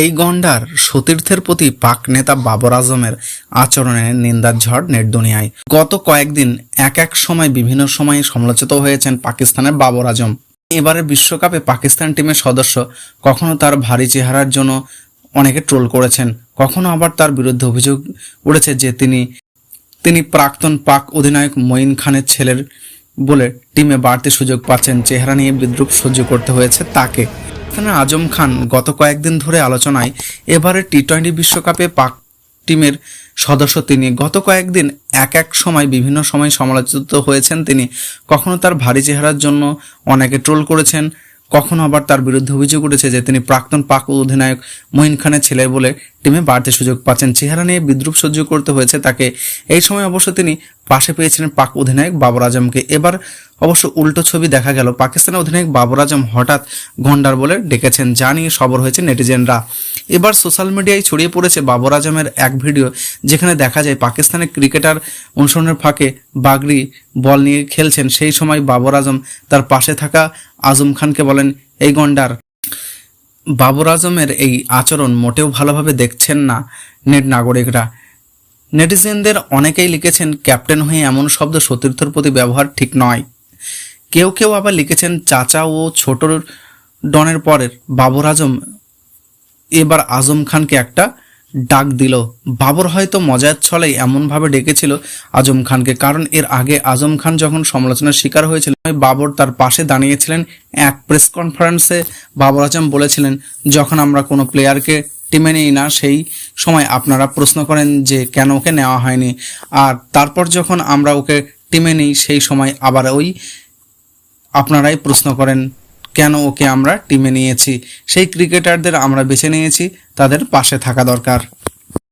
এই গন্ডার সতীর্থের প্রতি পাক নেতা বাবর আজমের আচরণের নিন্দার ঝড় নেট দুনিয়ায়। গত কয়েকদিন এক এক সময় বিভিন্ন সময়ে সমালোচিত হয়েছেন পাকিস্তানের বাবর আজম। এবারের বিশ্বকাপে পাকিস্তান টিমের সদস্য কখনো তার ভারী চেহারার জন্য অনেকে ট্রোল করেছেন, কখনো আবার তার বিরুদ্ধে অভিযোগ উঠেছে যে তিনি তিনি প্রাক্তন পাক অধিনায়ক মঈন খানের ছেলের বলে টিমে বাড়তি সুযোগ পাচ্ছেন। চেহারা নিয়ে বিদ্রুপ সহ্য করতে হয়েছে তাকে। এখানে আজম খান গত কয়েকদিন ধরে আলোচনায় এবারে টি টোয়েন্টি বিশ্বকাপে পাক টিমের সদস্য তিনি। গত কয়েকদিন এক এক সময়, বিভিন্ন সময় সমালোচিত হয়েছেন তিনি। কখনো তার ভারী চেহারার জন্য অনেকে ট্রোল করেছেন। কখনো আবার তার বিরুদ্ধে অভিযোগ উঠেছে যে তিনি প্রাক্তন পাক অধিনায়ক মহিন খানের ছেলে বলে টিমে বাড়তি সুযোগ পাচ্ছেন। চেহারা নিয়ে বিদ্রুপ সহ্য করতে হয়েছে তাকে। এই সময় অবশ্য তিনি পাশে পেয়েছিলেন পাক অধিনায়ক বাবর আজমকে। এবার অবশ্য উল্টো ছবি দেখা গেল। পাকিস্তানের অধিনায়ক বাবর আজম হঠাৎ গন্ডার বলে ডেকেছেন। যা নিয়ে সবর হয়েছে নেটিজেনরা। এবার সোশ্যাল মিডিয়ায় ছড়িয়ে পড়েছে বাবর আজমের এক ভিডিও, যেখানে দেখা যায় পাকিস্তানের ক্রিকেটার অনুসরণের ফাঁকে বাগরি বল নিয়ে খেলছেন। সেই সময় বাবর আজম তার পাশে থাকা আজম খানকে বলেন, এই গন্ডার, বাবর আজমের এই আচরণ মোটেও ভালোভাবে দেখছেন না নেট নাগরিকরা। নেটিজেনদের অনেকেই লিখেছেন, ক্যাপ্টেন হয়ে এমন শব্দ সতীর্থর প্রতি ব্যবহার ঠিক নয়। কেউ কেউ আবার লিখেছেন, চাচা ও ছোট ডনের পরের বাবর আজম এবার আজম খানকে একটা ডাক দিল। বাবর হয়তো মজার ছলেই এমনভাবে ডেকেছিল আজম খানকে, কারণ এর আগে আজম খান যখন সমালোচনার শিকার হয়েছিল বাবর তার পাশে দাঁড়িয়েছিলেন এক প্রেস কনফারেন্সে। বাবর আজম বলেছিলেন, যখন আমরা কোনো প্লেয়ারকে টিমে নিই না, সেই সময় আপনারা প্রশ্ন করেন যে কেন ওকে নেওয়া হয়নি। আর তারপর যখন আমরা ওকে টিমে নিই, সেই সময় আবার ওই আপনারাই প্রশ্ন করেন। কেন ওকে আমরা টিমে নিয়েছি? সেই ক্রিকেটারদের আমরা বেছে নিয়েছি তাদের পাশে থাকা দরকার।